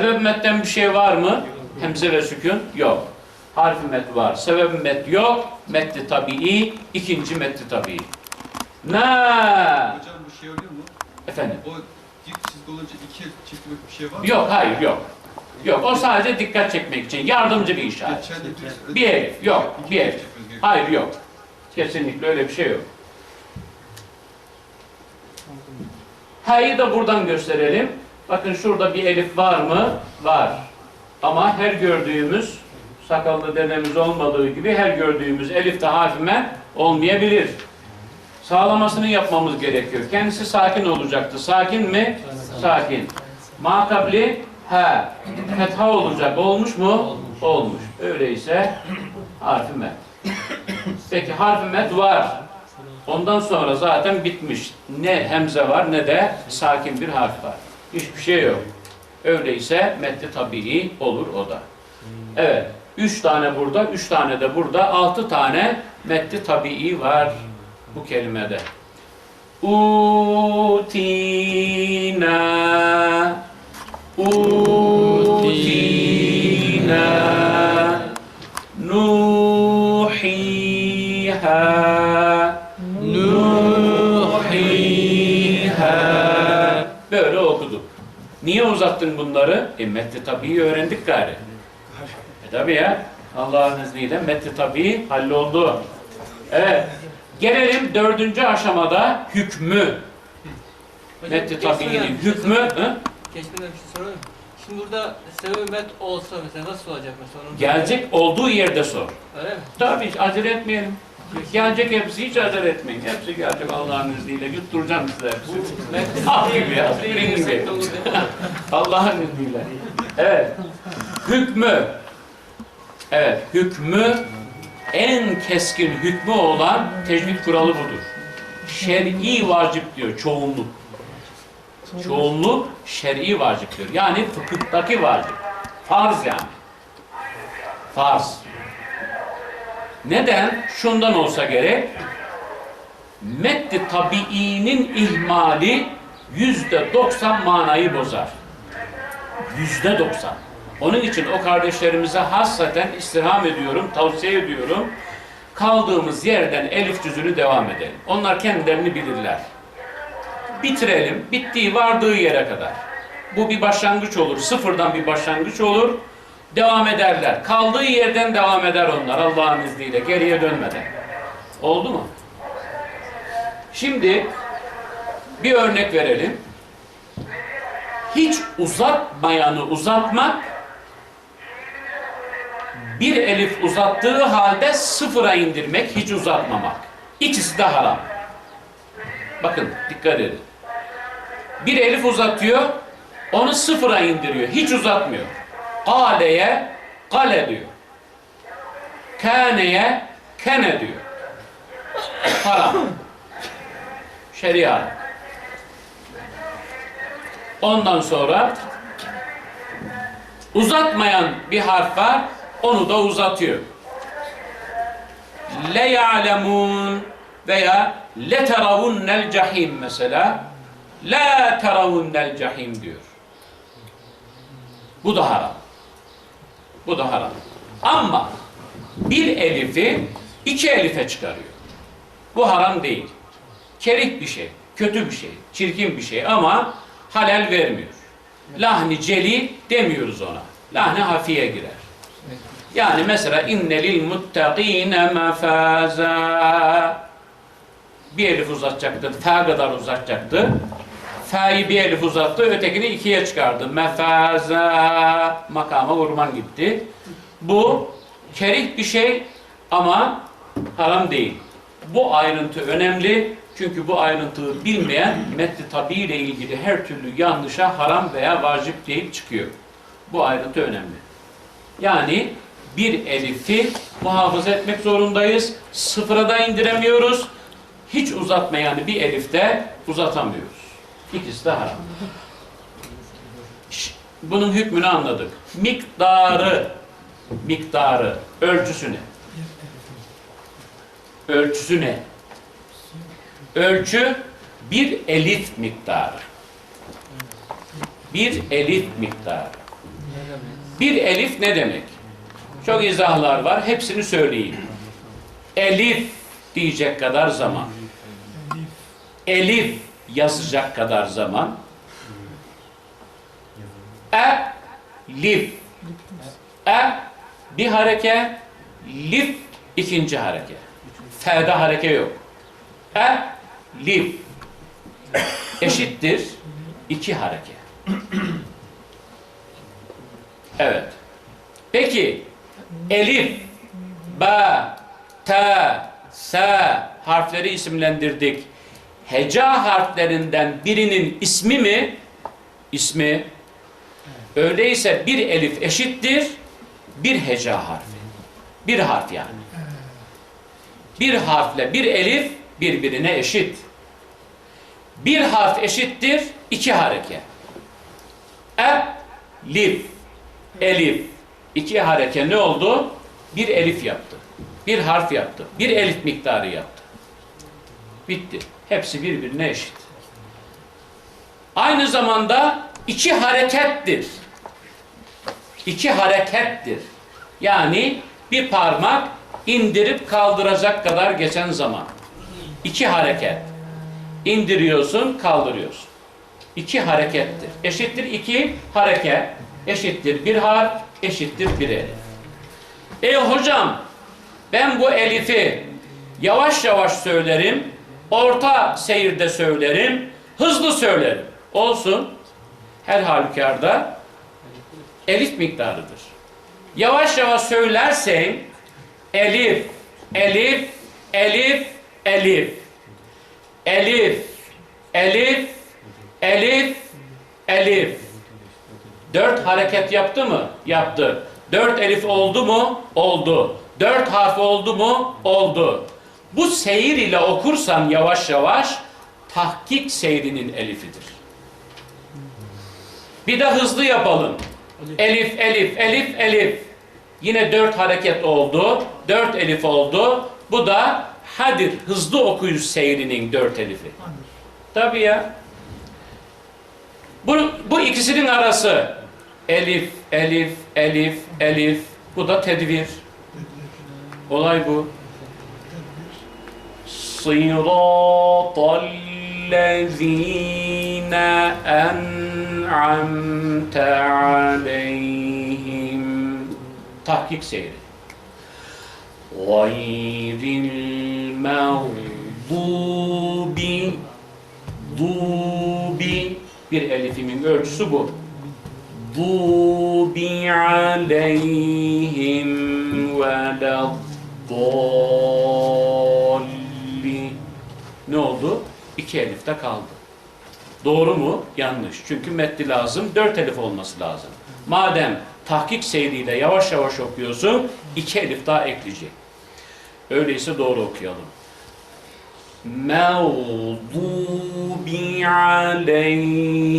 Sebep metten bir şey var mı? Hemze ve sükun yok. Harfi met var. Sebep met yok. Metti tabii. ikinci metti tabii. Ne? Hocam bu şey oluyor mu? Efendim? O dik çizgi olunca iki çiftlik bir şey var mı? Yok, hayır, yok. Yok, o sadece dikkat çekmek için. Yardımcı bir işaret. Bir- elif, yok, bir elif. Hayır, yok. Kesinlikle öyle bir şey yok. Ha'yı da buradan gösterelim. Bakın şurada bir elif var mı? Var. Ama her gördüğümüz sakallı dedemiz olmadığı gibi her gördüğümüz elif de harfime olmayabilir. Sağlamasını yapmamız gerekiyor. Kendisi sakin olacaktı. Sakin mi? Sakin. Makabli ha. Fetha olacak. Olmuş mu? Olmuş. Öyleyse harfi met. Peki harfi met var. Ondan sonra zaten bitmiş. Ne hemze var ne de sakin bir harf var. Hiçbir şey yok. Öyleyse metni tabii olur o da. Evet. Üç tane burada, üç tane de burada. Altı tane metni tabii var bu kelimede. Utina Utina Böyle okuduk. Niye uzattın bunları? E metni tabii öğrendik gari. E tabii ya. Allah'ın izniyle metni tabii halloldu. Evet. Gelelim dördüncü aşamada hükmü. Metni tabiinin hükmü. Hı? Geçmeden bir şey sorayım. Şimdi burada sebep met olsa mesela nasıl olacak mesela? Gelecek olduğu yerde sor. Öyle mi? Tabii acele etmeyelim. Gelecek hepsi hiç acele etmeyin. Hepsi gelecek Allah'ın izniyle. Yutturacağım size hepsini. Ah gibi ya. Senin gibi. Allah'ın izniyle. Evet. Hükmü. Evet. Hükmü en keskin hükmü olan tecvid kuralı budur. Şer'i vacip diyor çoğunluk. Çoğunluk şer'i vaciptir. Yani fıkıhtaki vacip. Farz yani. Farz. Neden? Şundan olsa gerek. Meddi tabiinin ihmali yüzde doksan manayı bozar. Yüzde doksan. Onun için o kardeşlerimize hassaten istirham ediyorum, tavsiye ediyorum. Kaldığımız yerden elif cüzünü devam edelim. Onlar kendilerini bilirler. Bitirelim. Bittiği vardığı yere kadar. Bu bir başlangıç olur. Sıfırdan bir başlangıç olur. Devam ederler. Kaldığı yerden devam eder onlar Allah'ın izniyle. Geriye dönmeden. Oldu mu? Şimdi bir örnek verelim. Hiç uzatmayanı uzatmak bir elif uzattığı halde sıfıra indirmek, hiç uzatmamak. İkisi de haram. Bakın dikkat edin. Bir elif uzatıyor, onu sıfıra indiriyor, hiç uzatmıyor. Kale'ye kale diyor. Kâne'ye kene diyor. Haram. Şeriat. Ondan sonra uzatmayan bir harf var, onu da uzatıyor. Le ya'lemun veya le teravunnel cahim mesela. La teravunnel cahim diyor. Bu da haram. Bu da haram. Ama bir elifi iki elife çıkarıyor. Bu haram değil. Kerih bir şey, kötü bir şey, çirkin bir şey ama halal vermiyor. Lahni celi demiyoruz ona. Lahni hafiye girer. Yani mesela innelil muttakine mefaza bir elif uzatacaktı, fa kadar uzatacaktı. Fa'yı bir elif uzattı, ötekini ikiye çıkardı. Mefaza makama vurman gitti. Bu kerih bir şey ama haram değil. Bu ayrıntı önemli. Çünkü bu ayrıntıyı bilmeyen metni tabi ile ilgili her türlü yanlışa haram veya vacip deyip çıkıyor. Bu ayrıntı önemli. Yani bir elifi muhafaza etmek zorundayız. Sıfıra da indiremiyoruz. Hiç uzatmayan bir elifte uzatamıyoruz. İkisi de haram. Bunun hükmünü anladık. Miktarı, miktarı, ölçüsü ne? Ölçüsü ne? Ölçü bir elif miktarı. Bir elif miktarı. Bir elif ne demek? Çok izahlar var. Hepsini söyleyeyim. Elif diyecek kadar zaman. Elif yazacak kadar zaman. E, lif. E, bir hareke. Lif, ikinci hareke. F'de hareke yok. E, lif. Eşittir iki hareke. Evet. Peki elif, ba, ta, sa harfleri isimlendirdik. Heca harflerinden birinin ismi mi? İsmi. Öyleyse bir elif eşittir bir heca harfi. Bir harf yani. Bir harfle bir elif birbirine eşit. Bir harf eşittir iki hareke. E, lif, elif. İki hareke ne oldu? Bir elif yaptı. Bir harf yaptı. Bir elif miktarı yaptı. Bitti. Hepsi birbirine eşit. Aynı zamanda iki harekettir. İki harekettir. Yani bir parmak indirip kaldıracak kadar geçen zaman. İki hareket. İndiriyorsun, kaldırıyorsun. İki harekettir. Eşittir iki hareket. Eşittir bir harf, eşittir bir elif. E hocam, ben bu elifi yavaş yavaş söylerim, orta seyirde söylerim, hızlı söylerim. Olsun. Her halükarda elif miktarıdır. Yavaş yavaş söylersen elif, elif, elif, elif, elif, elif, elif, elif. Dört hareket yaptı mı? Yaptı. Dört elif oldu mu? Oldu. Dört harf oldu mu? Oldu. Bu seyir ile okursan yavaş yavaş tahkik seyrinin elifidir. Bir de hızlı yapalım. Elif, elif, elif, elif. Yine dört hareket oldu. Dört elif oldu. Bu da hadir, hızlı okuyuş seyrinin dört elifi. Tabii ya. Bu, bu ikisinin arası elif, elif, elif, elif. Bu da tedvir. Olay bu. Sıratallezine en'amte aleyhim. Tahkik seyri. Gayril mağdubi dubi bir elifimin ölçüsü bu. Dubi aleyhim ve dalli ne oldu? İki elif de kaldı. Doğru mu? Yanlış. Çünkü metni lazım. Dört elif olması lazım. Madem tahkik seyriyle yavaş yavaş okuyorsun, iki elif daha ekleyecek. Öyleyse doğru okuyalım. Mevdubi aleyhim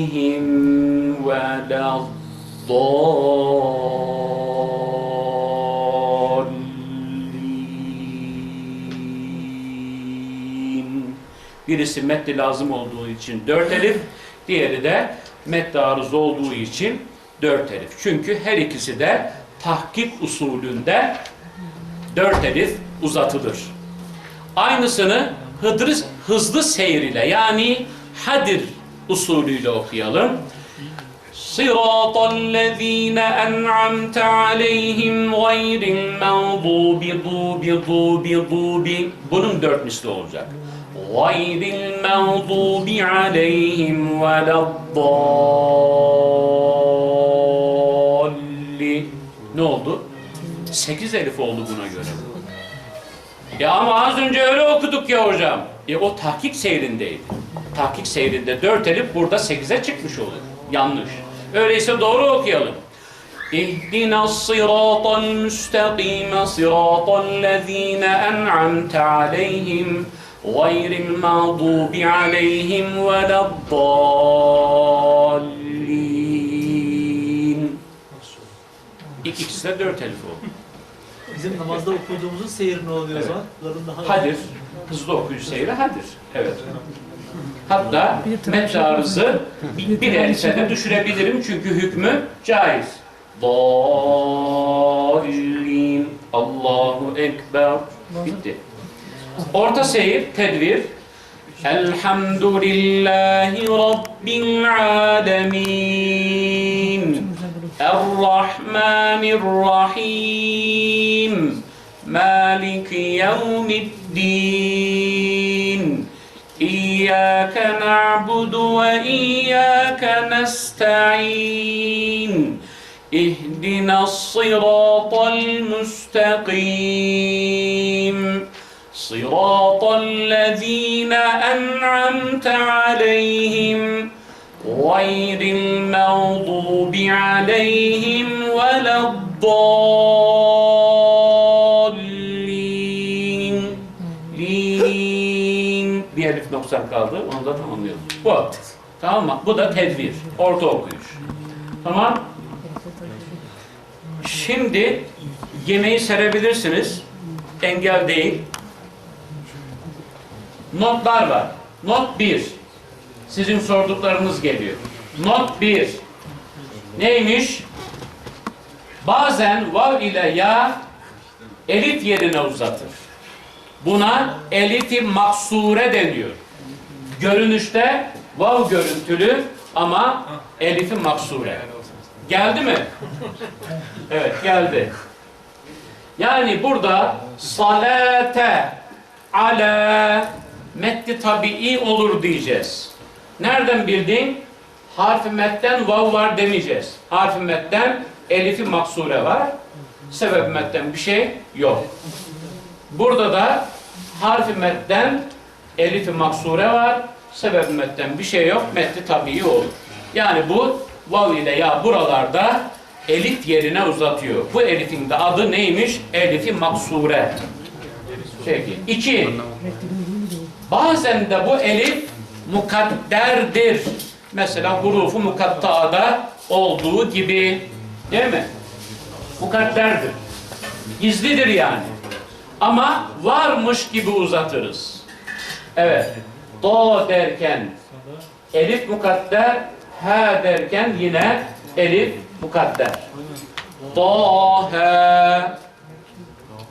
ve lazzal Birisi metni lazım olduğu için dört elif, diğeri de metni arız olduğu için dört elif. Çünkü her ikisi de tahkik usulünde dört elif uzatılır. Aynısını hıdrı, hızlı seyir ile yani hadir usulüyle okuyalım. Sıratallezine en'amte aleyhim gayril mağdubi dubi dubi dubi Bunun dört misli olacak. Gayril mağdubi aleyhim veleddalli Ne oldu? Sekiz elif oldu buna göre. Ya ama az önce öyle okuduk ya hocam. E o tahkik seyrindeydi. Tahkik seyrinde dört elif burada sekize çıkmış olur. Yanlış. Öyleyse doğru okuyalım. اهدنا الصراط المستقيم صراط الذين أنعمت عليهم غير المغضوب عليهم ولا الضالين İkisi de dört elif oldu. Bizim namazda okuduğumuzun seyri ne oluyor o zaman? Bunların daha Hadir. Hızlı okuyucu seyri hadir. Evet. Hatta met arızı bir, bir elçede düşürebilirim çünkü hükmü caiz. Dallin. Allahu Ekber. Bitti. Orta seyir, tedbir. Elhamdülillahi Rabbil alemin. Errahmanirrahim. Maliki yevmiddin. İyyâke na'budu ve iyyâke nesta'in. اهدنا الصراط المستقيم صراط الذين أنعمت عليهم غير المغضوب عليهم ولا الضالين Lin. Bir elif noksan kaldı. Onu da tamamlıyoruz. Bu. Tamam mı? Bu da tedbir. Orta okuyuş. Tamam. Şimdi yemeği serebilirsiniz. Engel değil. Notlar var. Not 1. Sizin sorduklarınız geliyor. Not 1. Neymiş? Bazen vav ile ya elif yerine uzatır. Buna elifi maksure deniyor. Görünüşte vav görüntülü ama elifi maksure. Geldi mi? Evet geldi. Yani burada salate ala metti tabii olur diyeceğiz. Nereden bildin? Harfi metten vav var demeyeceğiz. Harfi metten elifi maksure var. Sebep metten bir şey yok. Burada da harfi metten elifi maksure var. Sebep metten bir şey yok. Metti tabii olur. Yani bu vav ile ya buralarda elif yerine uzatıyor. Bu elifin de adı neymiş? Elifi maksure. Peki. İki. Bazen de bu elif mukadderdir. Mesela hurufu mukattaada olduğu gibi. Değil mi? Mukadderdir. Gizlidir yani. Ama varmış gibi uzatırız. Evet. Do derken elif mukadder, ha derken yine elif mukadder. Do, he.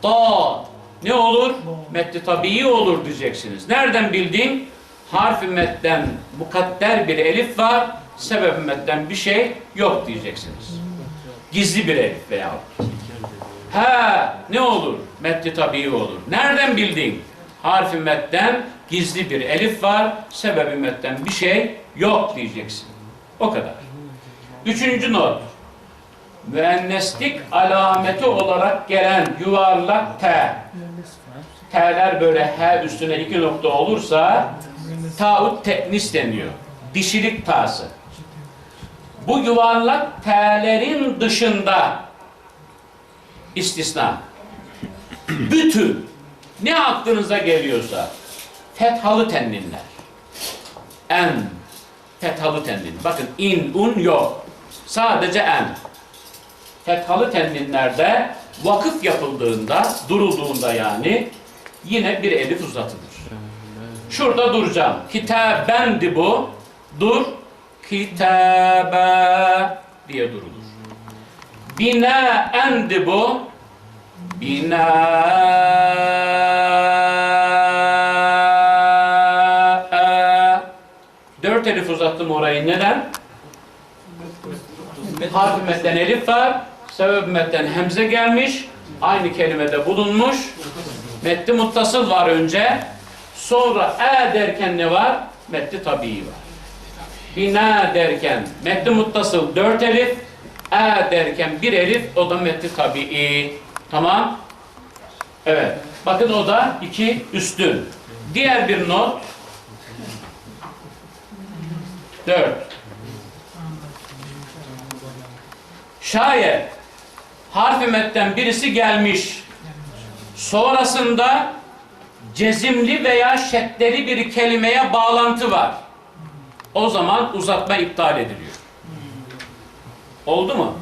Do. Ne olur? Metti tabii olur diyeceksiniz. Nereden bildin? Harfi metten mukadder bir elif var. Sebep metten bir şey yok diyeceksiniz. Gizli bir elif veya. Ha ne olur? Metti tabii olur. Nereden bildin? Harfi metten gizli bir elif var. Sebebi metten bir şey yok diyeceksin. O kadar. Üçüncü not. Müenneslik alameti olarak gelen yuvarlak T. T'ler böyle H üstüne iki nokta olursa taut teknis deniyor. Dişilik tası. Bu yuvarlak T'lerin dışında istisna. Bütün ne aklınıza geliyorsa fethalı tenninler. En fethalı tennin. Bakın in, un yok. Sadece en. Fethalı tenninlerde vakıf yapıldığında, durulduğunda yani yine bir elif uzatılır. Şurada duracağım. Kitabendi bu. Dur. Kitabe diye durulur. Bina endi bu. Bina Dört elif uzattım orayı. Neden? Harf metten elif var. Sebep metten hemze gelmiş. Aynı kelimede bulunmuş. Metti muttasıl var önce. Sonra e derken ne var? Metti tabii var. Bina derken metti muttasıl dört elif. E derken bir elif o da metti tabii. Tamam. Evet. Bakın o da iki üstün. Diğer bir not. Dört. Şayet harfi metten birisi gelmiş. Sonrasında cezimli veya şeddeli bir kelimeye bağlantı var. O zaman uzatma iptal ediliyor. Oldu mu?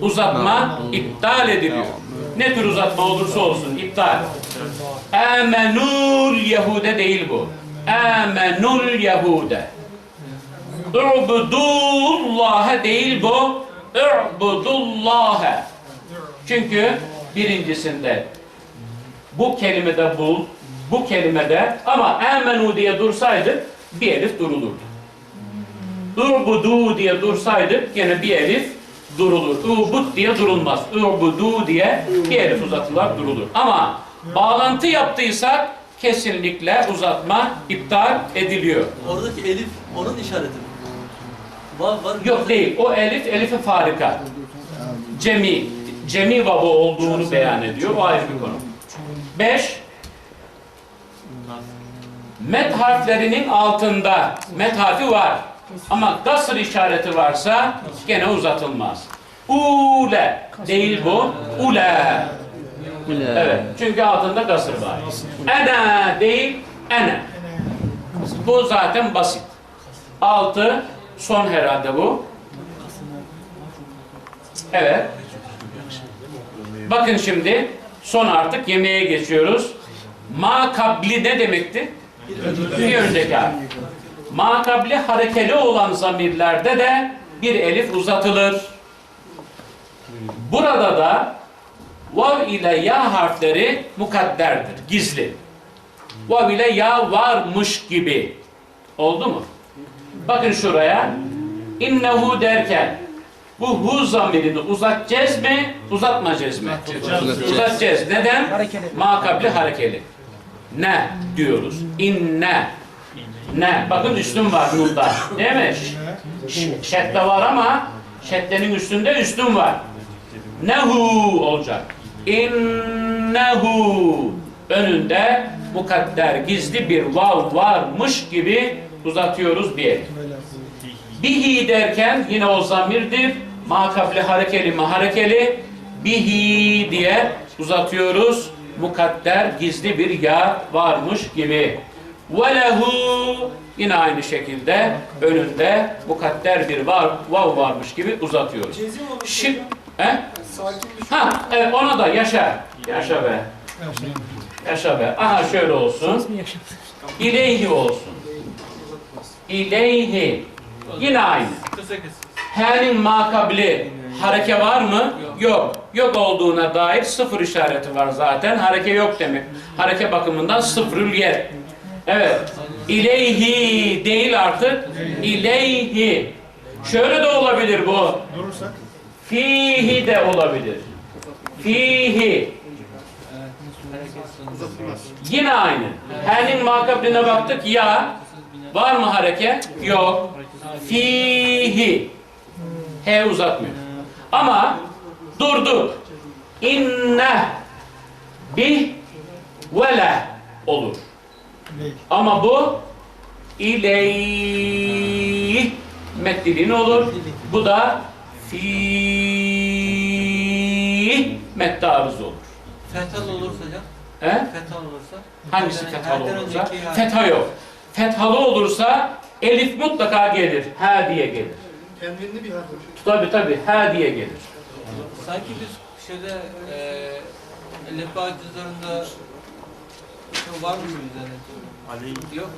Uzatma iptal ediliyor. Ne tür uzatma olursa olsun iptal. Amenul Yahude değil bu. Amenul Yahude. Ubudullah'a değil bu. Ü'budullâhe. Çünkü birincisinde bu kelimede bul, bu kelimede ama emenu diye dursaydı bir elif durulurdu. Ü'budu diye dursaydık gene bir elif durulur. Ü'bud diye durulmaz. Ü'budu diye bir elif uzatılır durulur. Ama bağlantı yaptıysak kesinlikle uzatma iptal ediliyor. Oradaki elif onun işareti mi? Var var. Yok değil. O elif elifi farika. Cemi. Cemi vabı olduğunu beyan ediyor. O ayrı bir konu. Beş. Met harflerinin altında met harfi var. Ama gasr işareti varsa gene uzatılmaz. Ule değil bu. Ule. Evet. Çünkü altında gasr var. Ene değil. Ene. Bu zaten basit. Altı son herhalde bu. Evet. Bakın şimdi son artık yemeğe geçiyoruz. Ma kabli ne demekti? Bir önceki. Ma kabli harekeli olan zamirlerde de bir elif uzatılır. Burada da vav ile ya harfleri mukadderdir, gizli. Vav ile ya varmış gibi. Oldu mu? Bakın şuraya. İnnehu derken bu hu zamirini uzatacağız mı, uzatmayacağız mı? Uzatacağız. Neden? Makabli harekeli. Ne diyoruz? İnne. Ne? Bakın üstün var nunda. Değil mi? Şedde var ama şeddenin üstünde üstün var. Nehu olacak. İnnehu. Önünde mukadder gizli bir vav varmış gibi uzatıyoruz elif. Bihi derken yine o zamirdir. Makabli harekeli mi harekeli. Bihi diye uzatıyoruz. Mukadder gizli bir ya varmış gibi. Ve lehu yine aynı şekilde önünde mukadder bir var, vav varmış gibi uzatıyoruz. Şimdi, he? Ha, evet ona da yaşa. Yaşa be. Yaşa be. Aha şöyle olsun. İleyhi olsun. İleyhi. Yine aynı. H'nin makabli hareke var mı? Yok. Yok olduğuna dair sıfır işareti var zaten. Hareke yok demek. Hareke bakımından sıfırül yer. Evet. İleyhi değil artık. İleyhi. Şöyle de olabilir bu. Fihi de olabilir. Fihi. Yine aynı. H'nin makabline baktık ya. Var mı hareke? Yok. Fihi. H uzatmıyor. Ama durdu. İnne bih ve le olur. Ama bu ileyh meddilin olur. Bu da fi meddarız olur. Fethal olursa hocam. He? Fethal olursa. Hangisi herden olursa? Fetha yok. Fethalı olursa elif mutlaka gelir. Ha diye gelir. Temkinli bir harf. Tabi tabi ha diye gelir. Sanki biz şeyde eee lehba cüzdanında şey varmış mı üzerinde? Yok mu?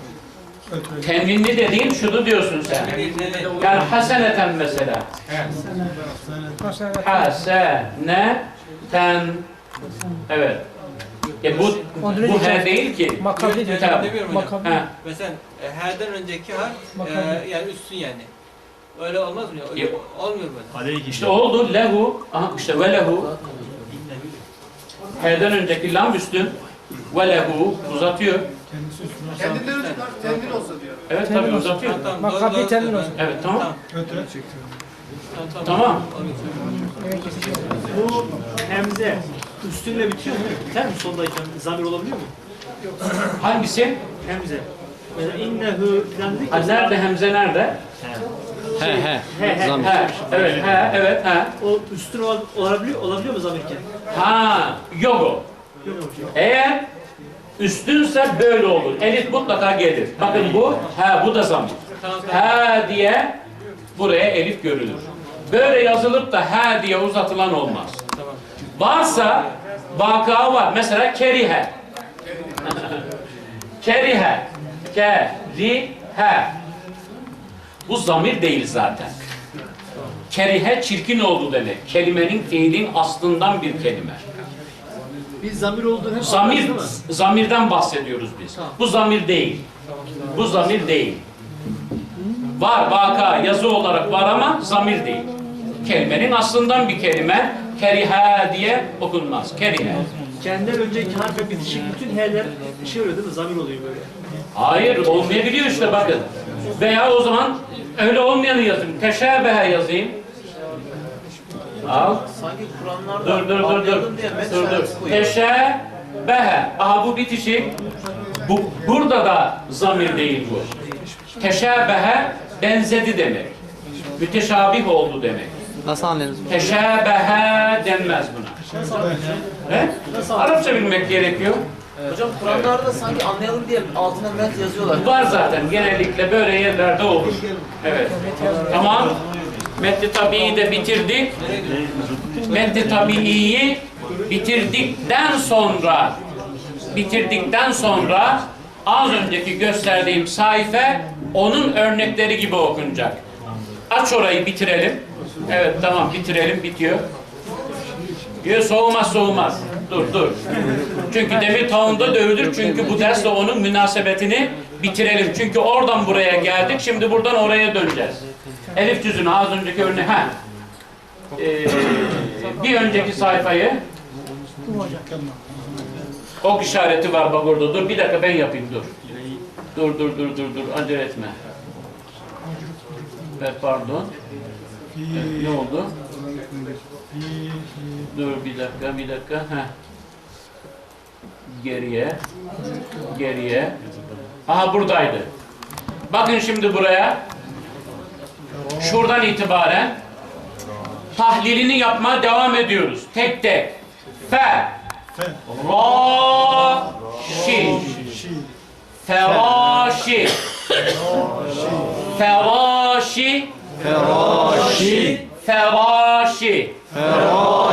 Tenvinli dediğin şunu diyorsun sen. Yani haseneten mesela. Haseneten. Evet. E bu bu he değil ki. Makabli diyor. Makabli. Ha. Mesela e, herden önceki harf e, yani üstün yani. Öyle olmaz mı ya? Öyle Yok. Olmuyor böyle. İşte oldu lehu. Aha işte ve lehu. He'den önceki lam üstün. Ve lehu uzatıyor. Kendinden önce harf tendin olsa diyor. Evet tabi uzatıyor. Tamam, Makabli doğru, doğru temin söylüyorsun. olsun. Evet tamam. Tamam, tamam. Tamam. Bu hemze üstünle bitiyor mu? Biter mi sondayken zamir olabiliyor mu? Hangisi? Hemze. Mesela innehu falan dedik Ha, nerede hemze nerede? He he. He he. Zamir. He, evet, he, evet, he. O üstün ol- olabiliyor, olabiliyor mu zamirken? Ha, yok o. Eğer üstünse böyle olur. Elif mutlaka gelir. Bakın bu, ha bu da tamam. Ha diye buraya elif görülür. Böyle yazılıp da ha diye uzatılan olmaz. Varsa vaka var. Mesela kerihe. kerihe. Kerihe. Bu zamir değil zaten. Kerihe çirkin oldu demek. Kelimenin fiilin aslından bir kelime. Bir zamir olduğunu hep Zamir, zamirden bahsediyoruz biz. Bu zamir değil. Bu zamir değil. Var vaka yazı olarak var ama zamir değil. Kelimenin aslından bir kelime. Kerihe diye okunmaz. Kerihe. Kendinden önceki harfe bitişik bütün H'ler şey oluyor değil mi? Zamir oluyor böyle. Hayır olmayabiliyor işte bakın. Veya o zaman öyle olmayanı yazayım. Teşebehe yazayım. Al. Sanki Kur'anlarda Dur dur dur dur. Dur dur. Teşebehe. Aha bu bitişik. Bu, burada da zamir değil bu. Teşebehe benzedi demek. Müteşabih oldu demek. Nasıl anlıyorsunuz? Teşebehe denmez buna. He? Arapça bilmek gerekiyor. Hocam Kur'anlarda sanki anlayalım diye altına met yazıyorlar. Var zaten genellikle böyle yerlerde olur. Evet. Tamam. Metni tabiiyi de bitirdik. Metni tabiiyi bitirdikten sonra bitirdikten sonra az önceki gösterdiğim sayfa onun örnekleri gibi okunacak. Aç orayı bitirelim. Evet tamam bitirelim bitiyor. Diyor soğumaz soğumaz. Dur dur. Çünkü demir tavuğunda dövülür. Çünkü bu dersle onun münasebetini bitirelim. Çünkü oradan buraya geldik. Şimdi buradan oraya döneceğiz. Elif cüzünü az önceki örneği. Ha. Ee, bir önceki sayfayı ok işareti var bak orada. Dur bir dakika ben yapayım dur. Dur dur dur dur dur. Acele etme. Ver pardon. Evet, ne oldu? Dur bir dakika, bir dakika. Heh. Geriye. Geriye. Aha buradaydı. Bakın şimdi buraya. Şuradan itibaren tahlilini yapmaya devam ediyoruz. Tek tek. Fe. Ra. Şi. Feraşi. Feraşi. Feraşi. Feraşi. Feraşi.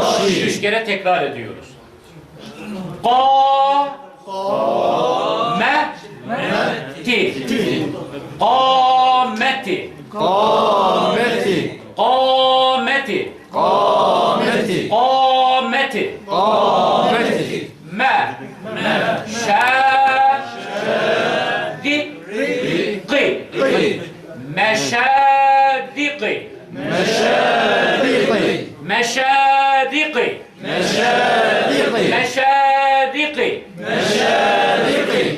Üç kere tekrar ediyoruz. Ka. Me. Ti. Kameti. Meti. Kameti. Meti. Kameti. Meti. Me. Şadi. Qi. Meşadiki. Meşadiki. Meşadiki.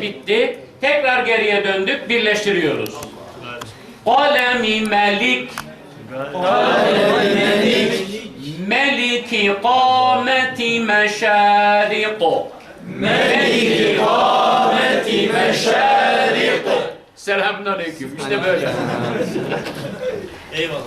Bitti. Tekrar geriye döndük. Birleştiriyoruz. Kalemi melik. Meliki kâmeti meşâriku. Meliki kâmeti meşâriku. Selamünaleyküm. İşte böyle. Eyvallah.